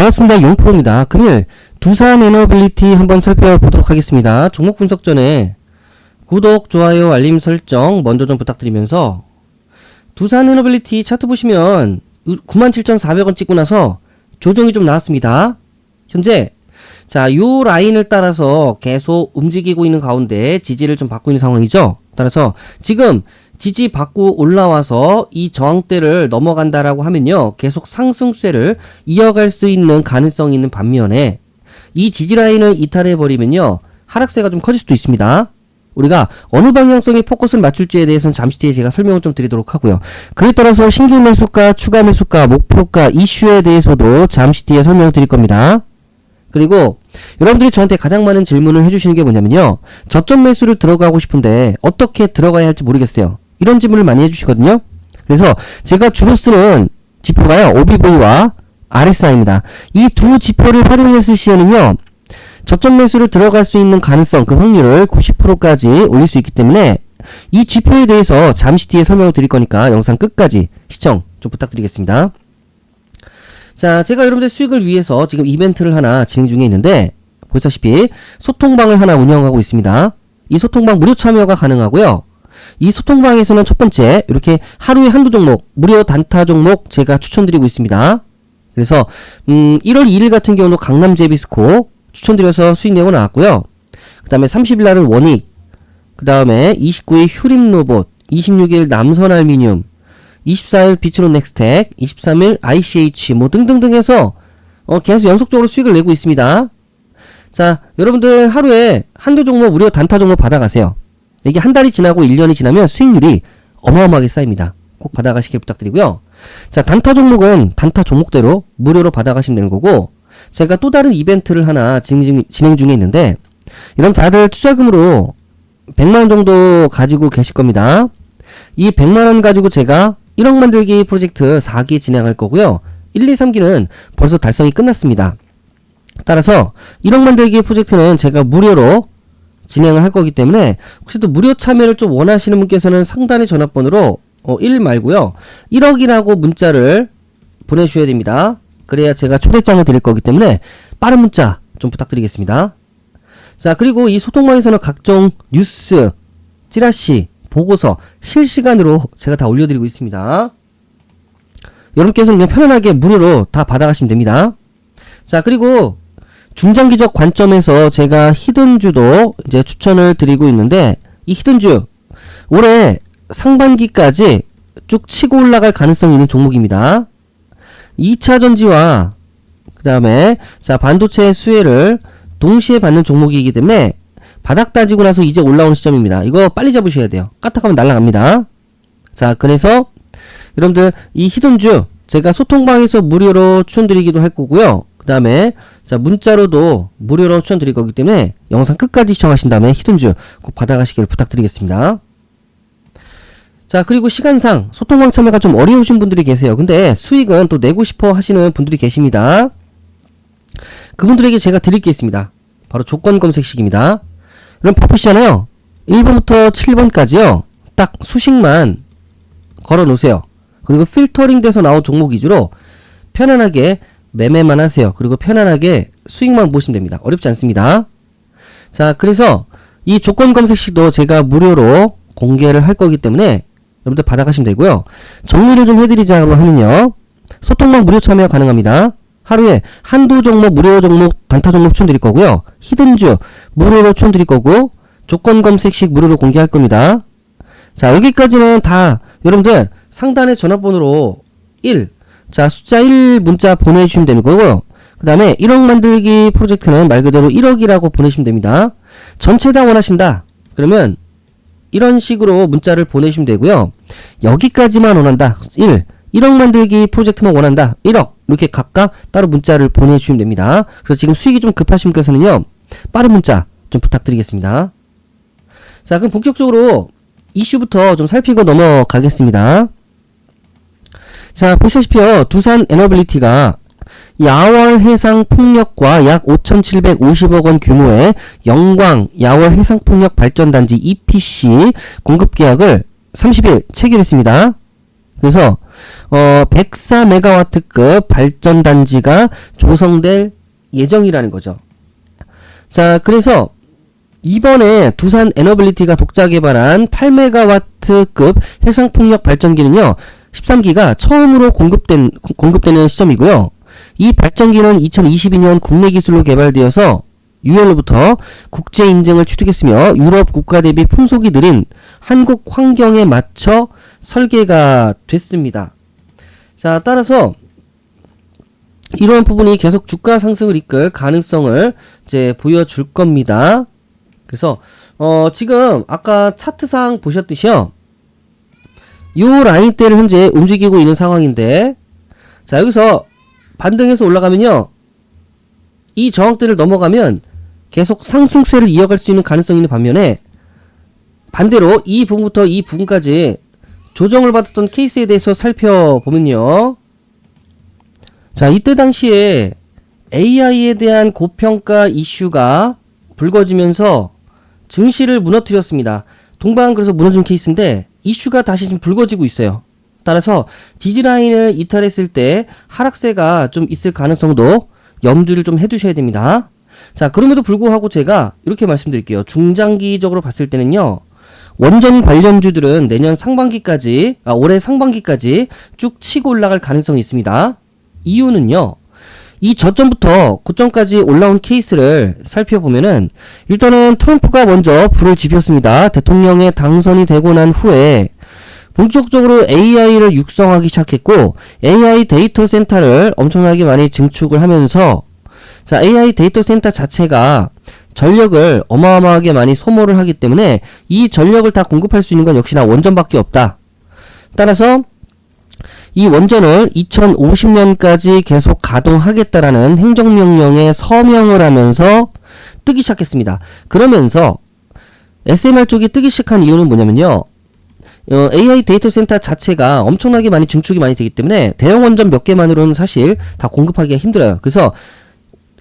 반갑습니다. 용프로입니다. 금일 두산 에너빌리티 한번 살펴보도록 하겠습니다. 종목 분석 전에 구독, 좋아요, 알림 설정 먼저 좀 부탁드리면서 두산 에너빌리티 차트 보시면 97,400원 찍고 나서 조정이 좀 나왔습니다. 현재 자, 요 라인을 따라서 계속 움직이고 있는 가운데 지지를 좀 받고 있는 상황이죠. 따라서 지금 지지 받고 올라와서 이 저항대를 넘어간다라고 하면요. 계속 상승세를 이어갈 수 있는 가능성이 있는 반면에 이 지지 라인을 이탈해 버리면요. 하락세가 좀 커질 수도 있습니다. 우리가 어느 방향성에 포커스를 맞출지에 대해서는 잠시 뒤에 제가 설명을 좀 드리도록 하고요. 그에 따라서 신규 매수가, 추가 매수가, 목표가, 이슈에 대해서도 잠시 뒤에 설명을 드릴 겁니다. 그리고 여러분들이 저한테 가장 많은 질문을 해주시는 게 뭐냐면요. 저점 매수를 들어가고 싶은데 어떻게 들어가야 할지 모르겠어요. 이런 질문을 많이 해주시거든요. 그래서 제가 주로 쓰는 지표가요. OBV와 RSI입니다. 이 두 지표를 활용했을 시에는요. 저점 매수를 들어갈 수 있는 가능성, 그 확률을 90%까지 올릴 수 있기 때문에 이 지표에 대해서 잠시 뒤에 설명을 드릴 거니까 영상 끝까지 시청 좀 부탁드리겠습니다. 자, 제가 여러분들 수익을 위해서 지금 이벤트를 하나 진행 중에 있는데 보시다시피 소통방을 하나 운영하고 있습니다. 이 소통방 무료 참여가 가능하고요. 이 소통방에서는 첫 번째 이렇게 하루에 한두 종목 무료 단타 종목 제가 추천드리고 있습니다. 그래서 음 1월 2일 같은 경우는 강남 제비스코 추천드려서 수익 내고 나왔고요. 그 다음에 30일 날은 원익 그 다음에 29일 휴림 로봇 26일 남선 알미늄 24일 비츠론 넥스텍 23일 ICH 뭐 등등등 해서 어 계속 연속적으로 수익을 내고 있습니다. 자 여러분들 하루에 한두 종목 무료 단타 종목 받아가세요. 이게 한 달이 지나고 1년이 지나면 수익률이 어마어마하게 쌓입니다. 꼭 받아가시길 부탁드리고요. 자, 단타 종목은 단타 종목대로 무료로 받아가시면 되는 거고, 제가 또 다른 이벤트를 하나 진행, 진행 중에 있는데, 여러분 다들 투자금으로 100만원 정도 가지고 계실 겁니다. 이 100만원 가지고 제가 1억 만들기 프로젝트 4기 진행할 거고요. 1, 2, 3기는 벌써 달성이 끝났습니다. 따라서 1억 만들기 프로젝트는 제가 무료로 진행을 할 거기 때문에 혹시 또 무료 참여를 좀 원하시는 분께서는 상단의 전화번호로 어, 1 말고요. 1억이라고 문자를 보내주셔야 됩니다. 그래야 제가 초대장을 드릴 거기 때문에 빠른 문자 좀 부탁드리겠습니다. 자, 그리고 이 소통방에서는 각종 뉴스, 찌라시, 보고서 실시간으로 제가 다 올려드리고 있습니다. 여러분께서는 그냥 편안하게 무료로 다 받아가시면 됩니다. 자, 그리고 중장기적 관점에서 제가 히든주도 이제 추천을 드리고 있는데 이 히든주 올해 상반기까지 쭉 치고 올라갈 가능성이 있는 종목입니다. 2차 전지와 그 다음에 자 반도체 수혜를 동시에 받는 종목이기 때문에 바닥 따지고 나서 이제 올라오는 시점입니다. 이거 빨리 잡으셔야 돼요. 까딱하면 날아갑니다. 자 그래서 여러분들 이 히든주 제가 소통방에서 무료로 추천드리기도 할 거고요. 그 다음에 자 문자로도 무료로 추천드릴 거기 때문에 영상 끝까지 시청하신 다음에 히든주 꼭 받아가시기를 부탁드리겠습니다. 자 그리고 시간상 소통방 참여가 좀 어려우신 분들이 계세요. 근데 수익은 또 내고 싶어 하시는 분들이 계십니다. 그분들에게 제가 드릴 게 있습니다. 바로 조건 검색식입니다. 그럼 바쁘시잖아요. 1번부터 7번까지요. 딱 수식만 걸어 놓으세요. 그리고 필터링 돼서 나온 종목 위주로 편안하게 매매만 하세요. 그리고 편안하게 수익만 보시면 됩니다. 어렵지 않습니다. 자, 그래서 이 조건 검색식도 제가 무료로 공개를 할 거기 때문에 여러분들 받아가시면 되고요. 정리를 좀 해드리자고 하면요. 소통방 무료 참여 가능합니다. 하루에 한두 종목 무료 종목 단타 종목 추천드릴 거고요. 히든주 무료로 추천드릴 거고 조건 검색식 무료로 공개할 겁니다. 자 여기까지는 다 여러분들 상단의 전화번호로 1, 자 숫자 1 문자 보내주시면 되는 거고요. 그 다음에 1억 만들기 프로젝트는 말 그대로 1억이라고 보내시면 됩니다. 전체 다 원하신다. 그러면 이런 식으로 문자를 보내시면 되고요. 여기까지만 원한다. 1. 1억 만들기 프로젝트만 원한다. 1억. 이렇게 각각 따로 문자를 보내주시면 됩니다. 그래서 지금 수익이 좀 급하신 분께서는요. 빠른 문자 좀 부탁드리겠습니다. 자, 그럼 본격적으로 이슈부터 좀 살피고 넘어가겠습니다. 자, 보시다시피요. 두산 에너빌리티가 야월 해상 풍력과 약 5,750억 원 규모의 영광 야월 해상 풍력 발전 단지 EPC 공급 계약을 30일 체결했습니다. 그래서 어, 104메가와트급 발전 단지가 조성될 예정이라는 거죠. 자, 그래서 이번에 두산 에너빌리티가 독자 개발한 8메가와트급 해상풍력 발전기는요. 13기가 처음으로 공급된 공급되는 시점이고요. 이 발전기는 2022년 국내 기술로 개발되어서 유엔로부터 국제 인증을 취득했으며 유럽 국가 대비 풍속이 느린 한국 환경에 맞춰 설계가 됐습니다. 자, 따라서 이러한 부분이 계속 주가 상승을 이끌 가능성을 이제 보여줄 겁니다. 그래서 어 지금 아까 차트상 보셨듯이요. 요 라인대를 현재 움직이고 있는 상황인데 자 여기서 반등해서 올라가면요. 이 저항대를 넘어가면 계속 상승세를 이어갈 수 있는 가능성이 있는 반면에 반대로 이 부분부터 이 부분까지 조정을 받았던 케이스에 대해서 살펴보면요. 자, 이때 당시에 AI에 대한 고평가 이슈가 불거지면서 증시를 무너뜨렸습니다. 동방 그래서 무너진 케이스인데 이슈가 다시 지금 불거지고 있어요. 따라서 지지라인을 이탈했을 때 하락세가 좀 있을 가능성도 염두를 좀 해두셔야 됩니다. 자, 그럼에도 불구하고 제가 이렇게 말씀드릴게요. 중장기적으로 봤을 때는요. 원전 관련주들은 내년 상반기까지, 아, 올해 상반기까지 쭉 치고 올라갈 가능성이 있습니다. 이유는요. 이 저점부터 고점까지 올라온 케이스를 살펴보면은 일단은 트럼프가 먼저 불을 지폈습니다. 대통령에 당선이 되고 난 후에 본격적으로 AI를 육성하기 시작했고 AI 데이터 센터를 엄청나게 많이 증축을 하면서 자 AI 데이터 센터 자체가 전력을 어마어마하게 많이 소모를 하기 때문에 이 전력을 다 공급할 수 있는 건 역시나 원전밖에 없다. 따라서 이 원전을 2050년까지 계속 가동하겠다라는 행정명령에 서명을 하면서 뜨기 시작했습니다. 그러면서 SMR 쪽이 뜨기 시작한 이유는 뭐냐면요. 어, AI 데이터 센터 자체가 엄청나게 많이 증축이 많이 되기 때문에 대형 원전 몇 개만으로는 사실 다 공급하기가 힘들어요. 그래서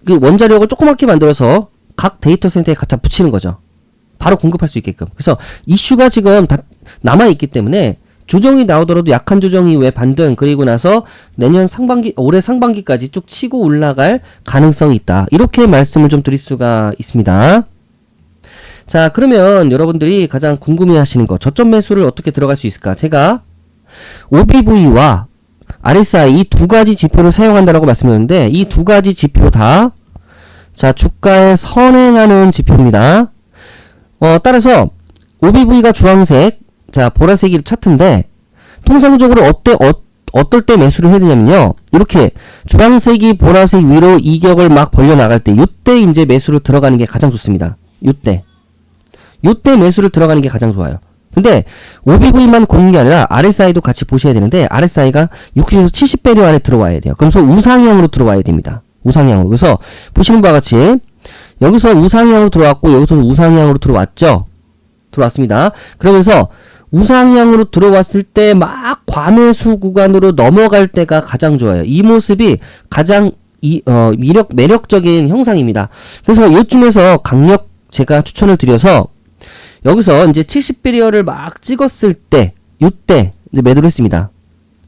그 원자력을 조그맣게 만들어서 각 데이터 센터에 갖다 붙이는 거죠. 바로 공급할 수 있게끔. 그래서 이슈가 지금 다 남아있기 때문에 조정이 나오더라도 약한 조정 이후에 반등 그리고 나서 내년 상반기 올해 상반기까지 쭉 치고 올라갈 가능성이 있다. 이렇게 말씀을 좀 드릴 수가 있습니다. 자, 그러면 여러분들이 가장 궁금해 하시는 거 저점 매수를 어떻게 들어갈 수 있을까? 제가 OBV와 RSI 이 두 가지 지표를 사용한다라고 말씀드렸는데 이 두 가지 지표 다 자, 주가에 선행하는 지표입니다. 어, 따라서 OBV가 주황색, 자, 보라색이 차트인데 통상적으로 어때 어, 어떨 때 매수를 해야 되냐면요. 이렇게 주황색이 보라색 위로 이격을 막 벌려 나갈 때 요때 이제 매수로 들어가는 게 가장 좋습니다. 요때. 요때 매수를 들어가는 게 가장 좋아요. 근데 OBV만 보는 게 아니라 RSI도 같이 보셔야 되는데 RSI가 60에서 70배류 안에 들어와야 돼요. 그래서 우상향으로 들어와야 됩니다. 우상향으로. 그래서 보시는 바와 같이 여기서 우상향으로 들어왔고 여기서 우상향으로 들어왔죠. 들어왔습니다. 그러면서 우상향으로 들어왔을 때 막 과매수 구간으로 넘어갈 때가 가장 좋아요. 이 모습이 가장 이, 어, 미력, 매력적인 형상입니다. 그래서 이쯤에서 강력 제가 추천을 드려서 여기서 이제 70배리어를 막 찍었을 때, 이때 이제 매도를 했습니다.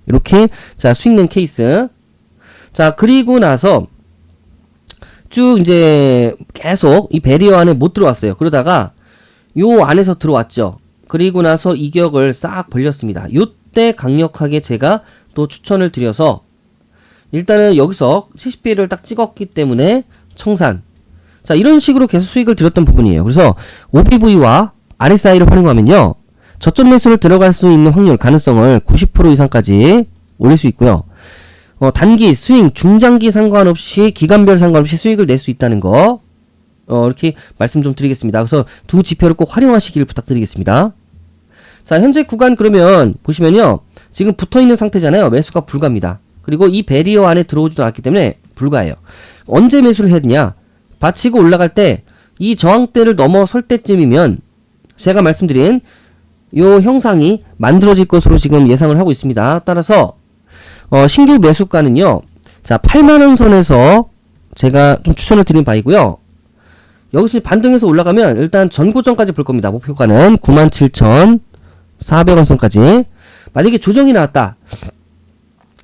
이렇게 자 수익 낸 케이스. 자 그리고 나서 쭉 이제 계속 이 배리어 안에 못 들어왔어요. 그러다가 요 안에서 들어왔죠. 그리고 나서 이격을 싹 벌렸습니다. 요때 강력하게 제가 또 추천을 드려서 일단은 여기서 70배를 딱 찍었기 때문에 청산. 자, 이런 식으로 계속 수익을 드렸던 부분이에요. 그래서 OBV와 RSI를 활용하면요. 저점 매수를 들어갈 수 있는 확률, 가능성을 90% 이상까지 올릴 수 있고요. 어, 단기, 스윙, 중장기 상관없이 기간별 상관없이 수익을 낼 수 있다는 거 어, 이렇게 말씀 좀 드리겠습니다. 그래서 두 지표를 꼭 활용하시길 부탁드리겠습니다. 자, 현재 구간 그러면 보시면요. 지금 붙어 있는 상태잖아요. 매수가 불가입니다. 그리고 이 베리어 안에 들어오지도 않기 때문에 불가해요. 언제 매수를 해야 되냐? 받치고 올라갈 때 이 저항대를 넘어설 때쯤이면 제가 말씀드린 요 형상이 만들어질 것으로 지금 예상을 하고 있습니다. 따라서 어, 신규 매수가는요. 자, 8만원 선에서 제가 좀 추천을 드린 바이고요. 여기서 반등해서 올라가면 일단 전고점까지 볼 겁니다. 목표가는 97,400원 선까지. 만약에 조정이 나왔다.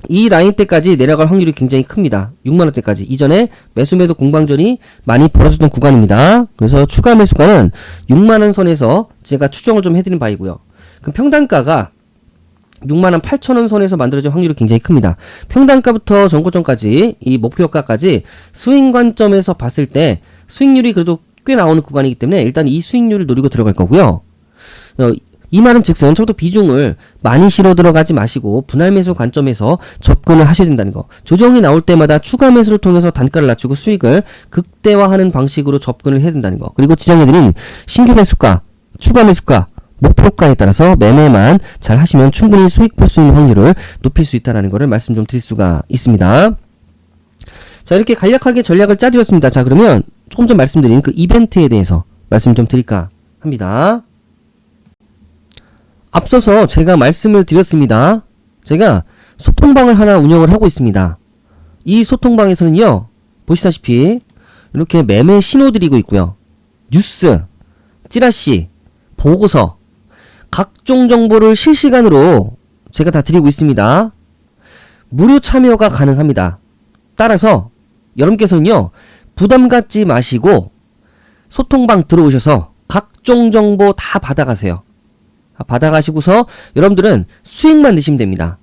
이 라인대까지 내려갈 확률이 굉장히 큽니다. 6만원 대까지. 이전에 매수매도 공방전이 많이 벌어졌던 구간입니다. 그래서 추가 매수가는 6만원 선에서 제가 추정을 좀 해드린 바이고요. 그럼 평단가가 6만 8천원 선에서 만들어질 확률이 굉장히 큽니다. 평단가부터 전고점까지 이 목표가까지 스윙 관점에서 봤을 때 수익률이 그래도 꽤 나오는 구간이기 때문에 일단 이 수익률을 노리고 들어갈 거고요. 어, 이 말은 즉슨 저도 비중을 많이 실어 들어가지 마시고 분할 매수 관점에서 접근을 하셔야 된다는 거. 조정이 나올 때마다 추가 매수를 통해서 단가를 낮추고 수익을 극대화하는 방식으로 접근을 해야 된다는 거. 그리고 지정해드린 신규 매수가, 추가 매수가, 목표가에 따라서 매매만 잘 하시면 충분히 수익 볼 수 있는 확률을 높일 수 있다는 것을 말씀 좀 드릴 수가 있습니다. 자, 이렇게 간략하게 전략을 짜드렸습니다. 자, 그러면 조금 전 말씀드린 그 이벤트에 대해서 말씀 좀 드릴까 합니다. 앞서서 제가 말씀을 드렸습니다. 제가 소통방을 하나 운영을 하고 있습니다. 이 소통방에서는요, 보시다시피 이렇게 매매 신호 드리고 있고요. 뉴스, 찌라시, 보고서, 각종 정보를 실시간으로 제가 다 드리고 있습니다. 무료 참여가 가능합니다. 따라서 여러분께서는요, 부담 갖지 마시고 소통방 들어오셔서 각종 정보 다 받아가세요. 아, 받아가시고서 여러분들은 수익만 내시면 됩니다.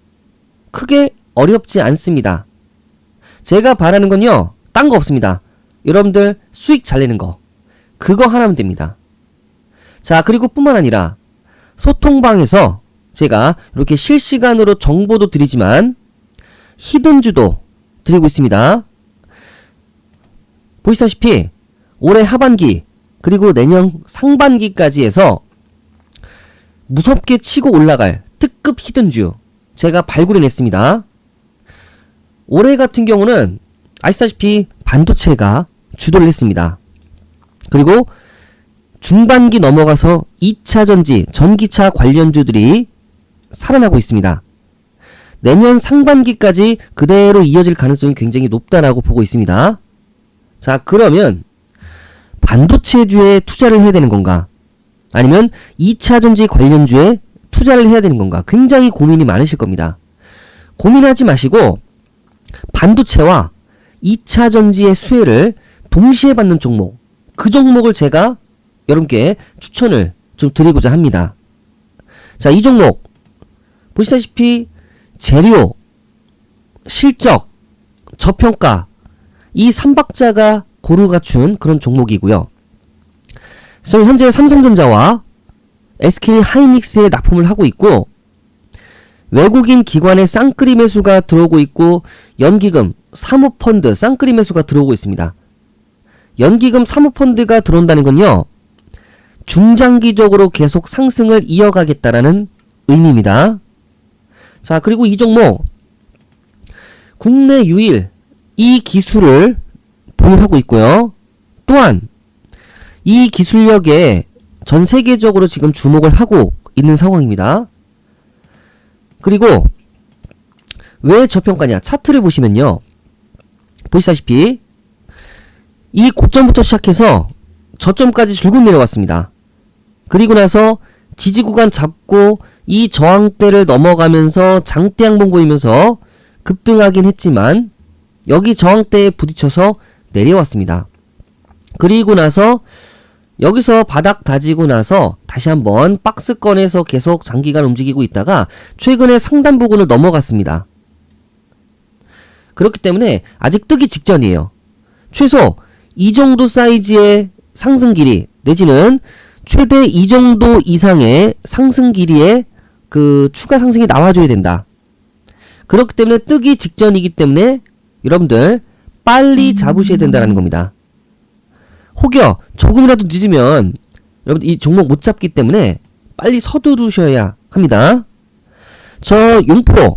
크게 어렵지 않습니다. 제가 바라는 건요, 딴 거 없습니다. 여러분들 수익 잘 내는 거. 그거 하나면 됩니다. 자, 그리고 뿐만 아니라 소통방에서 제가 이렇게 실시간으로 정보도 드리지만 히든주도 드리고 있습니다. 보시다시피 올해 하반기 그리고 내년 상반기까지 해서 무섭게 치고 올라갈 특급 히든주 제가 발굴해냈습니다. 올해 같은 경우는 아시다시피 반도체가 주도를 했습니다. 그리고 중반기 넘어가서 2차 전지, 전기차 관련주들이 살아나고 있습니다. 내년 상반기까지 그대로 이어질 가능성이 굉장히 높다라고 보고 있습니다. 자, 그러면 반도체주에 투자를 해야 되는 건가? 아니면 2차 전지 관련주에 투자를 해야 되는 건가? 굉장히 고민이 많으실 겁니다. 고민하지 마시고 반도체와 2차 전지의 수혜를 동시에 받는 종목, 그 종목을 제가 여러분께 추천을 좀 드리고자 합니다. 자, 이 종목 보시다시피 재료, 실적, 저평가 이 3박자가 고루 갖춘 그런 종목이고요. 지금 현재 삼성전자와 SK 하이닉스에 납품을 하고 있고 외국인 기관의 쌍끌이 매수가 들어오고 있고 연기금, 사모펀드 쌍끌이 매수가 들어오고 있습니다. 연기금 사모펀드가 들어온다는 건요. 중장기적으로 계속 상승을 이어가겠다라는 의미입니다. 자, 그리고 이 종목 국내 유일 이 기술을 보유하고 있고요. 또한 이 기술력에 전 세계적으로 지금 주목을 하고 있는 상황입니다. 그리고 왜 저평가냐? 차트를 보시면요. 보시다시피 이 고점부터 시작해서 저점까지 줄곧 내려왔습니다. 그리고 나서 지지 구간 잡고 이 저항대를 넘어가면서 장대 양봉 보이면서 급등하긴 했지만 여기 저항대에 부딪혀서 내려왔습니다. 그리고 나서 여기서 바닥 다지고 나서 다시 한번 박스권에서 계속 장기간 움직이고 있다가 최근에 상단 부근을 넘어갔습니다. 그렇기 때문에 아직 뜨기 직전이에요. 최소 이 정도 사이즈의 상승 길이 내지는 최대 이 정도 이상의 상승 길이의 그 추가 상승이 나와줘야 된다. 그렇기 때문에 뜨기 직전이기 때문에 여러분들 빨리 잡으셔야 된다는 겁니다. 혹여 조금이라도 늦으면 여러분 이 종목 못 잡기 때문에 빨리 서두르셔야 합니다. 저 용포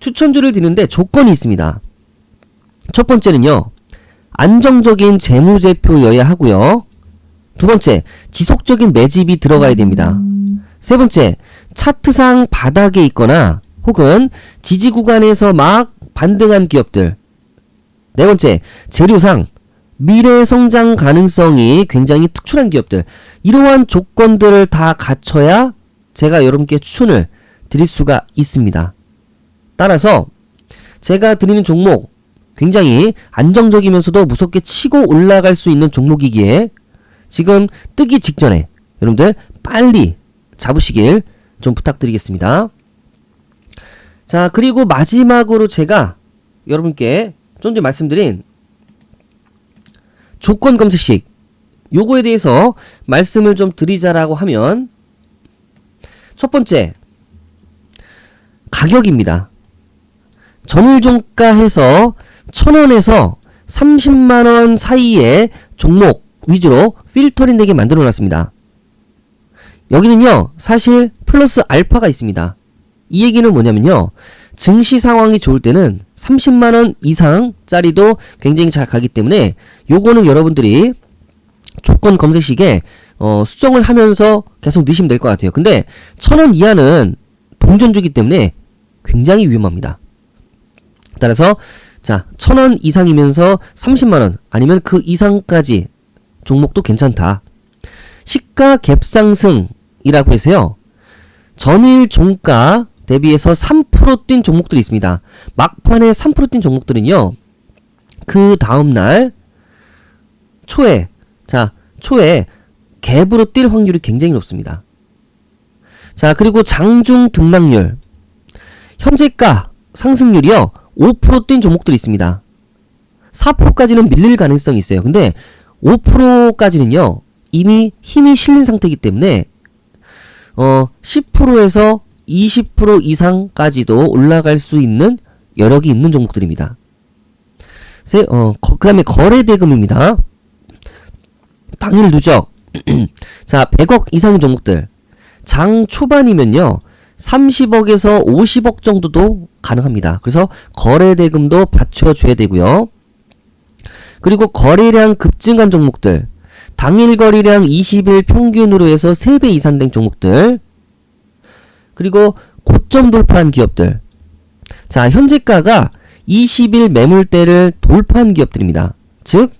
추천주를 드리는데 조건이 있습니다. 첫 번째는요. 안정적인 재무제표여야 하고요. 두 번째, 지속적인 매집이 들어가야 됩니다. 세 번째, 차트상 바닥에 있거나 혹은 지지 구간에서 막 반등한 기업들. 네 번째, 재료상 미래 성장 가능성이 굉장히 특출한 기업들. 이러한 조건들을 다 갖춰야 제가 여러분께 추천을 드릴 수가 있습니다. 따라서 제가 드리는 종목 굉장히 안정적이면서도 무섭게 치고 올라갈 수 있는 종목이기에 지금 뜨기 직전에 여러분들 빨리 잡으시길 좀 부탁드리겠습니다. 자, 그리고 마지막으로 제가 여러분께 좀 전에 말씀드린 조건 검색식 요거에 대해서 말씀을 좀 드리자라고 하면 첫 번째 가격입니다. 전일종가해서 1000원에서 30만원 사이의 종목 위주로 필터링 되게 만들어 놨습니다. 여기는요, 사실 플러스 알파가 있습니다. 이 얘기는 뭐냐면요, 증시 상황이 좋을 때는 30만원 이상짜리도 굉장히 잘 가기 때문에 요거는 여러분들이 조건 검색식에 어, 수정을 하면서 계속 넣으시면 될 것 같아요. 근데 1000원 이하는 동전주기 때문에 굉장히 위험합니다. 따라서 자, 1000원 이상이면서 30만 원 아니면 그 이상까지 종목도 괜찮다. 시가 갭 상승이라고 해서요. 전일 종가 대비해서 3%뛴 종목들이 있습니다. 막판에 3%뛴 종목들은요. 그 다음날 초에 자 초에 갭으로 뛸 확률이 굉장히 높습니다. 자 그리고 장중 등락률 현재가 상승률이요 5%뛴 종목들이 있습니다. 4%까지는 밀릴 가능성이 있어요. 근데 5%까지는요 이미 힘이 실린 상태이기 때문에 어 10%에서 20% 이상까지도 올라갈 수 있는 여력이 있는 종목들입니다. 세, 어, 그 다음에 거래 대금입니다. 당일 누적. 자, 100억 이상의 종목들. 장 초반이면요. 30억에서 50억 정도도 가능합니다. 그래서 거래 대금도 받쳐줘야 되고요. 그리고 거래량 급증한 종목들. 당일 거래량 20일 평균으로 해서 3배 이상 된 종목들. 그리고 고점 돌파한 기업들. 자, 현재가가 20일 매물대를 돌파한 기업들입니다. 즉,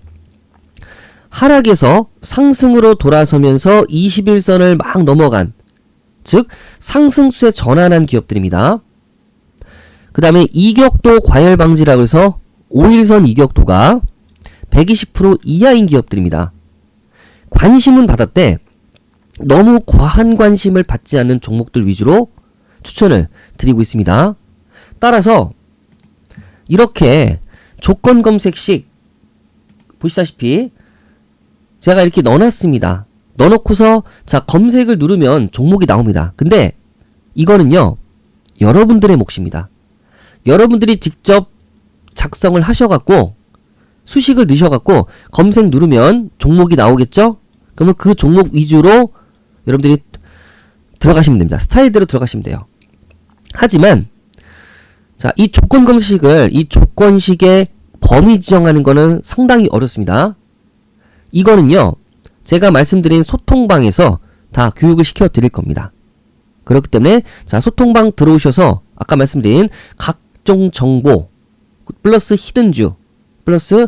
하락에서 상승으로 돌아서면서 21선을 막 넘어간, 즉, 상승수에 전환한 기업들입니다. 그 다음에 이격도 과열 방지라고 해서 5일선 이격도가 120% 이하인 기업들입니다. 관심은 받았대. 너무 과한 관심을 받지 않는 종목들 위주로 추천을 드리고 있습니다. 따라서 이렇게 조건 검색식 보시다시피 제가 이렇게 넣어놨습니다. 넣어놓고서 자 검색을 누르면 종목이 나옵니다. 근데 이거는요 여러분들의 몫입니다. 여러분들이 직접 작성을 하셔갖고 수식을 넣으셔갖고 검색 누르면 종목이 나오겠죠? 그러면 그 종목 위주로 여러분들이 들어가시면 됩니다. 스타일대로 들어가시면 돼요. 하지만 자, 이 조건 검식을 이 조건식의 범위 지정하는 거는 상당히 어렵습니다. 이거는요. 제가 말씀드린 소통방에서 다 교육을 시켜 드릴 겁니다. 그렇기 때문에 자, 소통방 들어오셔서 아까 말씀드린 각종 정보 플러스 히든주 플러스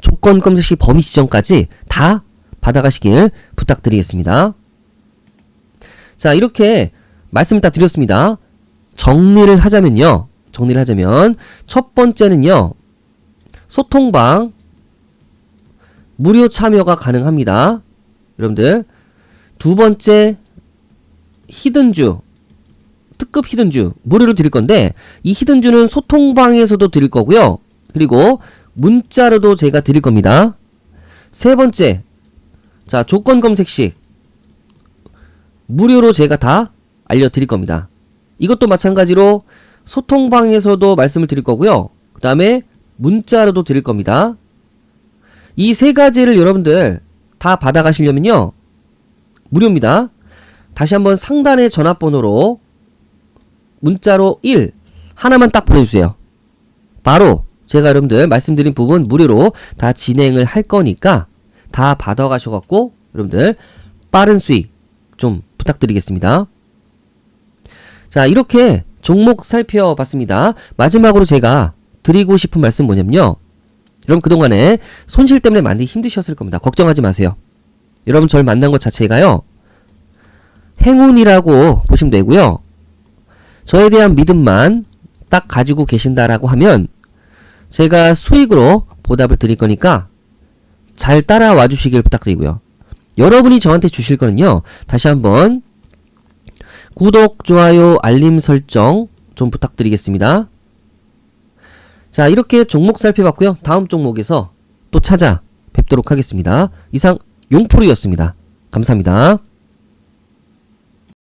조건 검색식 범위 지정까지 다 받아가시길 부탁드리겠습니다. 자, 이렇게 말씀을 다 드렸습니다. 정리를 하자면요. 정리를 하자면 첫 번째는요. 소통방 무료 참여가 가능합니다. 여러분들 두 번째 히든주 특급 히든주 무료로 드릴 건데 이 히든주는 소통방에서도 드릴 거고요. 그리고 문자로도 제가 드릴 겁니다. 세 번째 자 조건 검색식 무료로 제가 다 알려드릴 겁니다. 이것도 마찬가지로 소통방에서도 말씀을 드릴 거고요. 그 다음에 문자로도 드릴 겁니다. 이 세 가지를 여러분들 다 받아가시려면요. 무료입니다. 다시 한번 상단의 전화번호로 문자로 1 하나만 딱 보내주세요. 바로 제가 여러분들 말씀드린 부분 무료로 다 진행을 할 거니까 다 받아가셔갖고 여러분들 빠른 수익 좀 부탁드리겠습니다. 자, 이렇게 종목 살펴봤습니다. 마지막으로 제가 드리고 싶은 말씀 뭐냐면요. 여러분 그동안에 손실 때문에 많이 힘드셨을 겁니다. 걱정하지 마세요. 여러분 저를 만난 것 자체가요. 행운이라고 보시면 되고요. 저에 대한 믿음만 딱 가지고 계신다라고 하면 제가 수익으로 보답을 드릴 거니까 잘 따라와 주시길 부탁드리고요. 여러분이 저한테 주실 거는요. 다시 한번 구독, 좋아요, 알림 설정 좀 부탁드리겠습니다. 자, 이렇게 종목 살펴봤고요. 다음 종목에서 또 찾아 뵙도록 하겠습니다. 이상 용포리였습니다. 감사합니다.